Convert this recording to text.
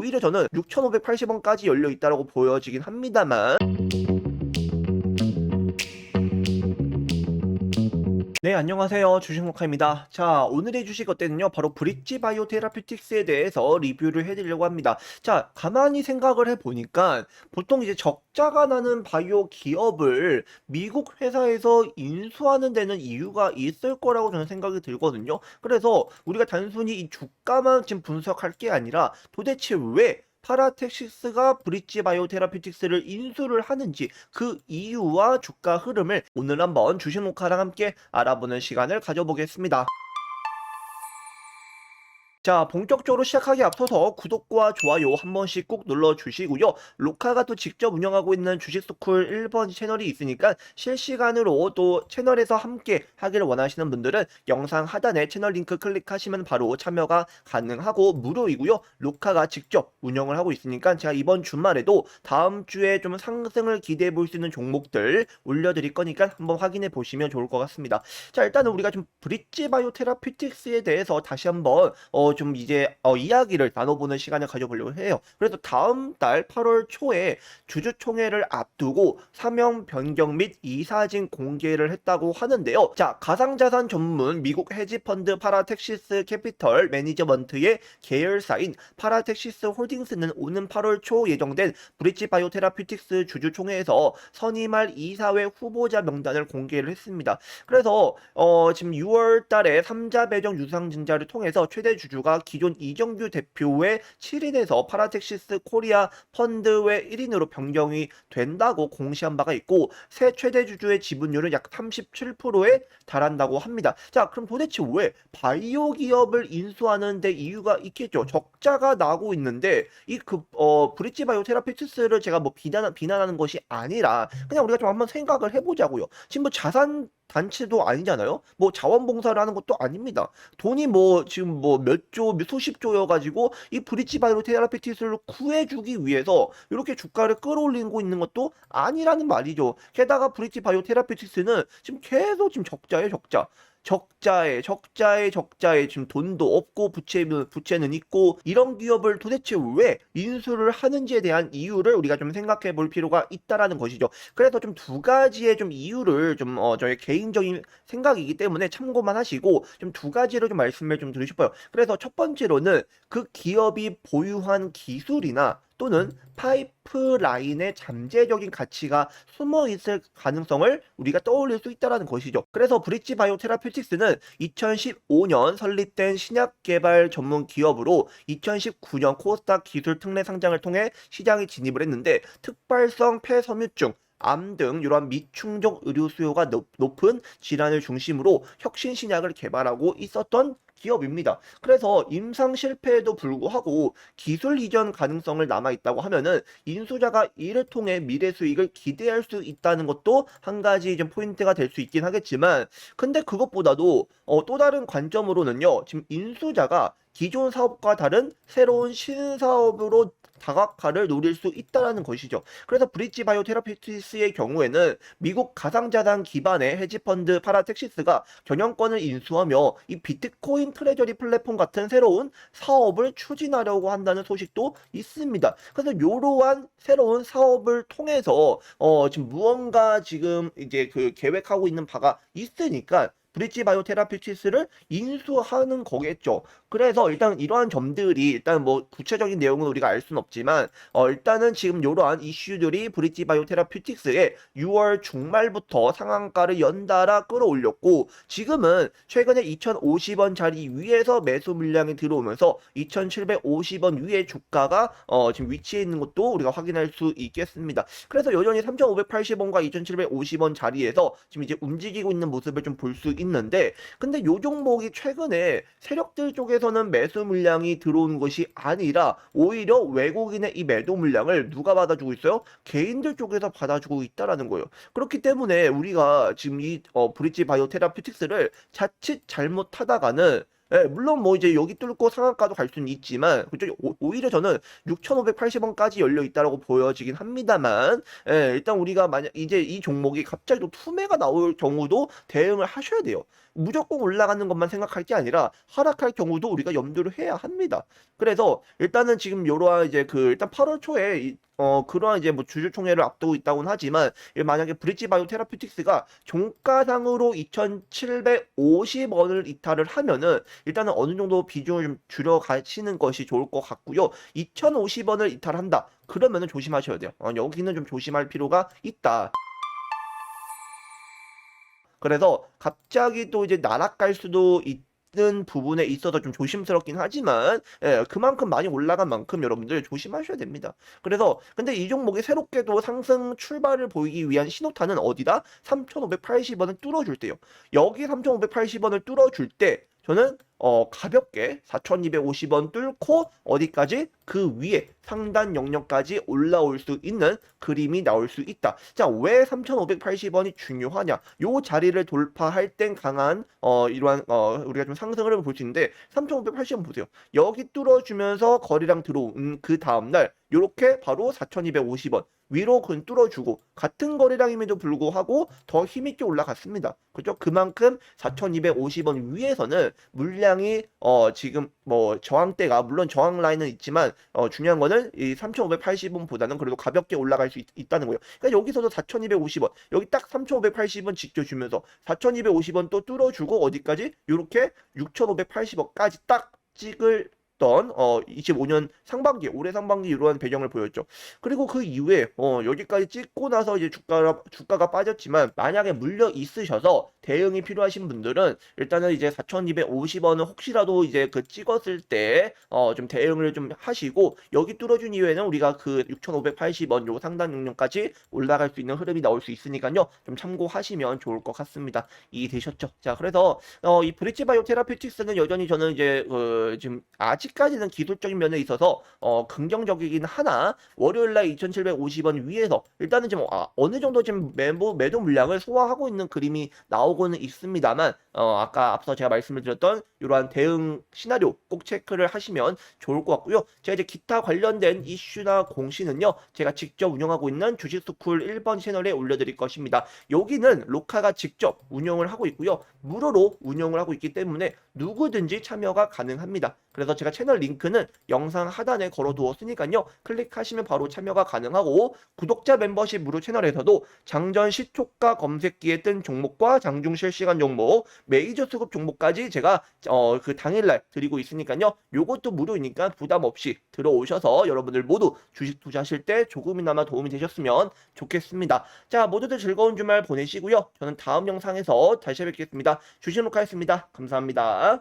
오히려 저는 6,580원까지 열려 있다라고 보여지긴 합니다만 네, 안녕하세요. 주식목화입니다. 자, 오늘의 주식 어때는요? 바로 브릿지 바이오 테라피틱스에 대해서 리뷰를 해드리려고 합니다. 자, 가만히 생각을 해보니까 보통 이제 적자가 나는 바이오 기업을 미국 회사에서 인수하는 데는 이유가 있을 거라고 저는 생각이 들거든요. 그래서 우리가 단순히 이 주가만 지금 분석할 게 아니라 도대체 왜 파라텍시스가 브릿지 바이오 테라피틱스를 인수를 하는지 그 이유와 주가 흐름을 오늘 한번 주식 녹화랑 함께 알아보는 시간을 가져보겠습니다. 자, 본격적으로 시작하기 앞서서 구독과 좋아요 한 번씩 꼭 눌러주시고요. 로카가 또 직접 운영하고 있는 주식스쿨 1번 채널이 있으니까 실시간으로 또 채널에서 함께 하기를 원하시는 분들은 영상 하단에 채널 링크 클릭하시면 바로 참여가 가능하고 무료이고요. 로카가 직접 운영을 하고 있으니까 제가 이번 주말에도 다음 주에 좀 상승을 기대해 볼 수 있는 종목들 올려드릴 거니까 한번 확인해 보시면 좋을 것 같습니다. 자, 일단은 우리가 좀 브릿지 바이오 테라피틱스에 대해서 다시 한번 어, 좀 이제 어, 이야기를 나눠보는 시간을 가져보려고 해요. 그래서 다음 달 8월 초에 주주총회를 앞두고 사명 변경 및 이사진 공개를 했다고 하는데요. 자, 가상자산 전문 미국 헤지펀드 파라텍시스 캐피털 매니저먼트의 계열사인 파라텍시스 홀딩스는 오는 8월 초 예정된 브릿지 바이오 테라피틱스 주주총회에서 선임할 이사회 후보자 명단을 공개를 했습니다. 그래서 어, 지금 6월 달에 3자 배정 유상증자를 통해서 최대 주주 가 기존 이정규 대표의 7인에서 파라텍시스 코리아 펀드의 1인으로 변경이 된다고 공시한 바가 있고 새 최대 주주의 지분율은 약 37%에 달한다고 합니다. 자, 그럼 도대체 왜 바이오 기업을 인수하는 데 이유가 있겠죠. 적자가 나고 있는데 이그 어 브릿지 바이오 테라피티스를 제가 뭐 비난 비난하는 것이 아니라 그냥 우리가 좀 한번 생각을 해 보자고요. 지금 뭐 자산 단체도 아니잖아요. 뭐 자원봉사를 하는 것도 아닙니다. 돈이 뭐 지금 뭐 몇 조, 수십 조여가지고 이 브릿지 바이오 테라피티스를 구해주기 위해서 이렇게 주가를 끌어올리고 있는 것도 아니라는 말이죠. 게다가 브릿지 바이오 테라피티스는 지금 계속 지금 적자예요, 적자. 적자에 적자에 적자에 지금 돈도 없고 부채는 부채는 있고 이런 기업을 도대체 왜 인수를 하는지에 대한 이유를 우리가 좀 생각해 볼 필요가 있다라는 것이죠. 그래서 좀 두 가지의 좀 이유를 좀 어, 저의 개인적인 생각이기 때문에 참고만 하시고 좀 두 가지로 좀 말씀을 좀 드리고 싶어요. 그래서 첫 번째로는 그 기업이 보유한 기술이나 또는 파이프라인의 잠재적인 가치가 숨어 있을 가능성을 우리가 떠올릴 수 있다는 것이죠. 그래서 브릿지 바이오 테라피틱스는 2015년 설립된 신약 개발 전문 기업으로 2019년 코스닥 기술 특례 상장을 통해 시장에 진입을 했는데 특발성 폐섬유증 암 등 이러한 미충족 의료 수요가 높, 은 질환을 중심으로 혁신 신약을 개발하고 있었던 기업입니다. 그래서 임상 실패에도 불구하고 기술 이전 가능성을 남아 있다고 하면은 인수자가 이를 통해 미래 수익을 기대할 수 있다는 것도 한 가지 좀 포인트가 될 수 있긴 하겠지만 근데 그것보다도 어, 또 다른 관점으로는요. 지금 인수자가 기존 사업과 다른 새로운 신사업으로 다각화를 노릴 수 있다라는 것이죠. 그래서 브릿지 바이오 테라피티스의 경우에는 미국 가상자산 기반의 헤지펀드 파라텍시스가 경영권을 인수하며 이 비트코인 트레저리 플랫폼 같은 새로운 사업을 추진하려고 한다는 소식도 있습니다. 그래서 이러한 새로운 사업을 통해서 어 지금 무언가 지금 이제 그 계획하고 있는 바가 있으니까 브릿지 바이오 테라피티스를 인수하는 거겠죠. 그래서 일단 이러한 점들이 일단 뭐 구체적인 내용은 우리가 알 수는 없지만 어 일단은 지금 이러한 이슈들이 브릿지 바이오 테라피틱스의 6월 중말부터 상한가를 연달아 끌어올렸고 지금은 최근에 2,050원 자리 위에서 매수 물량이 들어오면서 2,750원 위에 주가가 어 지금 위치해 있는 것도 우리가 확인할 수 있겠습니다. 그래서 여전히 3,580원과 2,750원 자리에서 지금 이제 움직이고 있는 모습을 좀 볼 수 있는데 근데 요 종목이 최근에 세력들 쪽에서는 매수 물량이 들어온 것이 아니라 오히려 외국인의 이 매도 물량을 누가 받아주고 있어요? 개인들 쪽에서 받아주고 있다라는 거예요. 그렇기 때문에 우리가 지금 이 어, 브릿지 바이오 테라피틱스를 자칫 잘못하다가는 예, 물론 뭐 이제 여기 뚫고 상한가도 갈 수는 있지만 오히려 저는 6,580원까지 열려 있다라고 보여지긴 합니다만 예, 일단 우리가 만약 이제 이 종목이 갑자기 또 투매가 나올 경우도 대응을 하셔야 돼요. 무조건 올라가는 것만 생각할 게 아니라 하락할 경우도 우리가 염두를 해야 합니다. 그래서 일단은 지금 요러한 이제 그 일단 8월 초에 이- 어 그러한 이제 뭐 주주총회를 앞두고 있다고는 하지만 이 만약에 브릿지 바이오 테라피틱스가 종가상으로 2,750원을 이탈을 하면은 일단은 어느 정도 비중을 좀 줄여 가시는 것이 좋을 것 같고요. 2,050원을 이탈한다. 그러면은 조심하셔야 돼요. 어, 여기는 좀 조심할 필요가 있다. 그래서 갑자기 또 이제 나락갈 수도 있는 부분에 있어서 좀 조심스럽긴 하지만 예, 그만큼 많이 올라간 만큼 여러분들 조심하셔야 됩니다. 그래서 근데 이 종목이 새롭게도 상승 출발을 보이기 위한 신호탄은 어디다? 3,580원을 뚫어줄 때요. 여기 3,580원을 뚫어줄 때 저는 어 가볍게 4,250원 뚫고 어디까지 그 위에 상단 영역까지 올라올 수 있는 그림이 나올 수 있다. 자, 왜 3,580원이 중요하냐? 요 자리를 돌파할 땐 강한 어 이러한 어 우리가 좀 상승을 볼 수 있는데 3,580원 보세요. 여기 뚫어주면서 거리랑 들어온 그 다음 날 요렇게 바로 4,250원 위로 근 뚫어주고 같은 거리량임에도 불구하고 더 힘있게 올라갔습니다. 그죠? 그만큼 4,250원 위에서는 물량이 어 지금 뭐 저항대가 물론 저항 라인은 있지만 어 중요한 거는 이 3,580원보다는 그래도 가볍게 올라갈 수 있, 다는 거예요. 그러니까 여기서도 4,250원 여기 딱 3,580원 지켜주면서 4,250원 또 뚫어주고 어디까지? 요렇게 6,580원까지 딱 찍을 던 어, 25년 상반기, 올해 상반기 이러한 배경을 보였죠. 그리고 그 이후에 어, 여기까지 찍고 나서 이제 주가가 주가가 빠졌지만 만약에 물려 있으셔서 대응이 필요하신 분들은 일단은 이제 4,250원을 혹시라도 이제 그 찍었을 때 어, 좀 대응을 좀 하시고 여기 뚫어준 이후에는 우리가 그 6,580원 요 상단 용량까지 올라갈 수 있는 흐름이 나올 수 있으니까요. 좀 참고하시면 좋을 것 같습니다. 이해되셨죠? 자, 그래서 어, 이 브릿지 바이오 테라피틱스는 여전히 저는 이제 어, 지금 아직 까지는 기술적인 면에 있어서 어, 긍정적이긴 하나 월요일 날 2,750원 위에서 일단은 지금 아, 어느 정도 지금 매도 매도 물량을 소화하고 있는 그림이 나오고는 있습니다만 어, 아까 앞서 제가 말씀을 드렸던 이러한 대응 시나리오 꼭 체크를 하시면 좋을 것 같고요. 제가 이제 기타 관련된 이슈나 공시는요. 제가 직접 운영하고 있는 주식스쿨 1번 채널에 올려드릴 것입니다. 여기는 로카가 직접 운영을 하고 있고요. 무료로 운영을 하고 있기 때문에 누구든지 참여가 가능합니다. 그래서 제가 채널 링크는 영상 하단에 걸어두었으니까요. 클릭하시면 바로 참여가 가능하고 구독자 멤버십 무료 채널에서도 장전 시초가 검색기에 뜬 종목과 장중 실시간 종목, 메이저 수급 종목까지 제가 어, 그 당일날 드리고 있으니까요. 요것도 무료이니까 부담 없이 들어오셔서 여러분들 모두 주식 투자하실 때 조금이나마 도움이 되셨으면 좋겠습니다. 자, 모두들 즐거운 주말 보내시고요. 저는 다음 영상에서 다시 뵙겠습니다. 주식 녹화했습니다. 감사합니다.